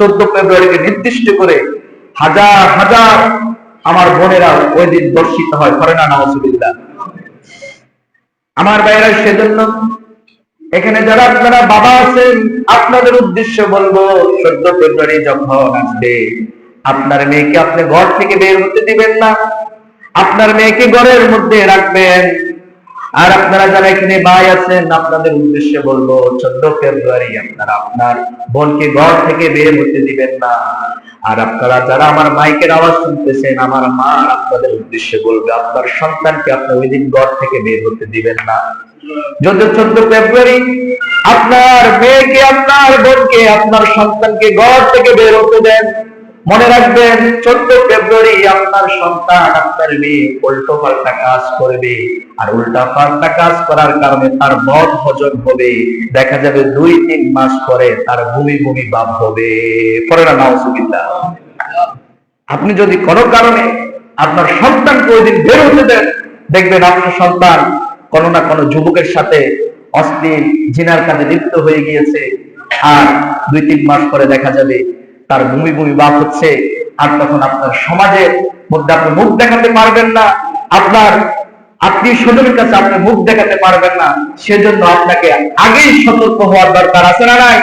চোদ্দ ফেব্রুয়ারিকে নির্দিষ্ট করে হাজার হাজার আমার বোনেরা ওই দিন দর্শিত হয়। করে না নওয়াজুবিল্লাহ আমার বাইরা সেজন্য এখানে যারা আপনারা বাবা আছেন, আপনাদের উদ্দেশ্য বলব, চোদ্দ ফেব্রুয়ারি যখন আসবে, আপনার মেয়েকে আপনি ঘর থেকে বের হতে দিবেন না। আপনার মেয়েকে ঘরের মধ্যে রাখবেন। আর আপনারা যারা এখানে ভাই আছেন, আপনাদের উদ্দেশ্যে বলব, চোদ্দ ফেব্রুয়ারি আপনারা আপনার বোনকে ঘর থেকে বের হতে দিবেন না। আর আপনারা যারা আমার মাইকের আওয়াজ শুনতেছেন, আমার মা আপনাদের উদ্দেশ্যে বলবে, আপনার সন্তানকে আপনি ওই দিন ঘর থেকে বের হতে দিবেন না। যদি চোদ্দ ফেব্রুয়ারি আপনার মেয়েকে, আপনার বোনকে, আপনার সন্তানকে ঘর থেকে বের হতে দেন। মনে রাখবেন, চোদ্দ ফেব্রুয়ারি আপনার সন্তান, আপনার মেয়ে উল্টো পাল্টা কাজ করবে। আর উল্টা পাল্টা কাজ করার কারণে তার মদ হজম হবে। দেখা যাবে দুই, তিন মাস পরে তার ভূমি ভূমি বাপ হবে। পরে না, নাউজুবিল্লাহ। আপনি যদি কোনো কারণে আপনার সন্তান ওই দিন বের হতে দেন, দেখবেন আপনার সন্তান কোনো না কোনো যুবকের সাথে অশ্লীল জিনার কাজে লিপ্ত হয়ে গিয়েছে। আর দুই, তিন মাস পরে দেখা যাবে তার ভূমি ভূমি বাপ হচ্ছে। আর তখন আপনার সমাজের মধ্যে আপনি মুখ দেখাতে পারবেন না। আপনার আত্মীয় স্বজনের কাছে আপনি মুখ দেখাতে পারবেন না। সেজন্য আপনাকে আগেই সতর্ক হওয়ার দরকার আছে না নাই?